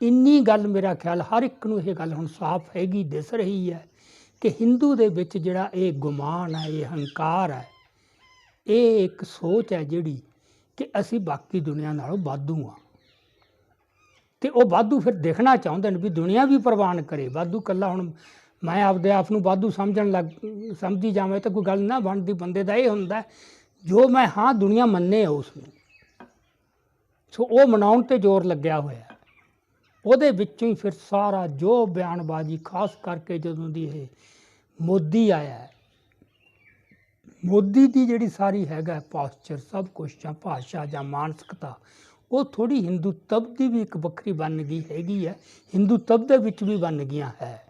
ਇੰਨੀ ਗੱਲ ਮੇਰਾ ਖਿਆਲ ਹਰ ਇੱਕ ਨੂੰ ਇਹ ਗੱਲ ਹੁਣ ਸਾਫ਼ ਹੈਗੀ, ਦਿਸ ਰਹੀ ਹੈ ਕਿ ਹਿੰਦੂ ਦੇ ਵਿੱਚ ਜਿਹੜਾ ਇਹ ਗੁਮਾਨ ਹੈ, ਇਹ ਹੰਕਾਰ ਹੈ, ਇਹ ਇੱਕ ਸੋਚ ਹੈ ਜਿਹੜੀ ਕਿ ਅਸੀਂ ਬਾਕੀ ਦੁਨੀਆ ਨਾਲੋਂ ਵਾਧੂ ਆ ਤੇ ਉਹ ਵਾਧੂ ਫਿਰ ਦੇਖਣਾ ਚਾਹੁੰਦੇ ਨੇ ਵੀ ਦੁਨੀਆ ਵੀ ਪ੍ਰਵਾਨ ਕਰੇ। ਵਾਧੂ ਕੱਲਾ ਹੁਣ ਮੈਂ ਆਪਦੇ ਆਪ ਨੂੰ ਵਾਧੂ ਸਮਝਣ ਲੱਗ, ਸਮਝੀ ਜਾਵੇਂ ਤਾਂ ਕੋਈ ਗੱਲ ਨਾ ਬਣਦੀ, ਬੰਦੇ ਦਾ ਇਹ ਹੁੰਦਾ ਜੋ ਮੈਂ ਹਾਂ ਦੁਨੀਆ ਮੰਨੇ ਉਸ ਨੂੰ ਸੋ ਉਹ ਮਨਾਉਣ ਤੇ ਜ਼ੋਰ ਲੱਗਿਆ ਹੋਇਆ ਉਹਦੇ ਵਿੱਚੋਂ ਹੀ ਫਿਰ ਸਾਰਾ ਜੋ ਬਿਆਨਬਾਜ਼ੀ, ਖਾਸ ਕਰਕੇ ਜਦੋਂ ਦੀ ਇਹ ਮੋਦੀ ਆਇਆ ਮੋਦੀ ਦੀ ਜਿਹੜੀ ਸਾਰੀ ਹੈਗਾ ਪਾਸਚਰ ਸਭ ਕੁਝ ਜਾਂ ਭਾਸ਼ਾ ਜਾਂ ਮਾਨਸਿਕਤਾ, ਉਹ ਥੋੜੀ ਹਿੰਦੂ ਤਬ ਦੀ ਵੀ ਇੱਕ ਵੱਖਰੀ ਬਣ ਗਈ ਹੈਗੀ ਹੈ ਹਿੰਦੂ ਤਬ ਦੇ ਵਿੱਚ ਵੀ ਬਣ ਗਈਆਂ ਹੈ।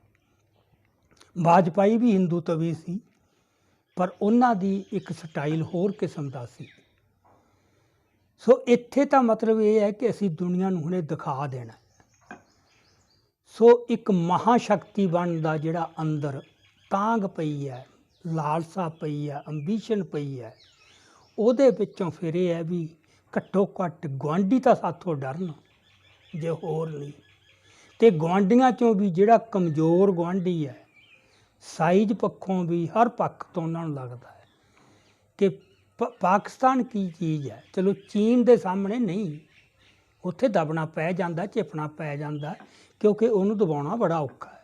ਵਾਜਪਾਈ ਵੀ ਹਿੰਦੂ ਤਵੀ ਸੀ, ਪਰ ਉਹਨਾਂ ਦੀ ਇੱਕ ਸਟਾਈਲ ਹੋਰ ਕਿਸਮ ਦਾ ਸੀ। ਸੋ ਇੱਥੇ ਤਾਂ ਮਤਲਬ ਇਹ ਹੈ ਕਿ ਅਸੀਂ ਦੁਨੀਆ ਨੂੰ ਹੁਣੇ ਦਿਖਾ ਦੇਣਾ ਸੋ ਇੱਕ ਮਹਾ ਸ਼ਕਤੀ ਬਣਨ ਦਾ ਜਿਹੜਾ ਅੰਦਰ ਤਾਂਗ ਪਈ ਹੈ, ਲਾਲਸਾ ਪਈ ਹੈ ਅੰਬੀਸ਼ਨ ਪਈ ਹੈ, ਉਹਦੇ ਵਿੱਚੋਂ ਫਿਰ ਇਹ ਹੈ ਵੀ ਘੱਟੋ ਘੱਟ ਗੁਆਂਢੀ ਤਾਂ ਸਾਥੋਂ ਡਰਨ, ਜੇ ਹੋਰ ਨਹੀਂ। ਤੇ ਗੁਆਂਢੀਆਂ ਚੋਂ ਵੀ ਜਿਹੜਾ ਕਮਜ਼ੋਰ ਗੁਆਂਢੀ ਹੈ, ਸਾਈਜ਼ ਪੱਖੋਂ ਵੀ ਹਰ ਪੱਖ ਤੋਂ ਉਹਨਾਂ ਨੂੰ ਲੱਗਦਾ ਹੈ ਕਿ ਪ- ਪਾਕਿਸਤਾਨ ਕੀ ਚੀਜ਼ ਹੈ? ਚਲੋ ਚੀਨ ਦੇ ਸਾਹਮਣੇ ਨਹੀਂ। ਉੱਥੇ ਦਬਣਾ ਪੈ ਜਾਂਦਾ ਚਿਪਣਾ ਪੈ ਜਾਂਦਾ ਕਿਉਂਕਿ ਉਹਨੂੰ ਦਬਾਉਣਾ ਬੜਾ ਔਖਾ ਹੈ।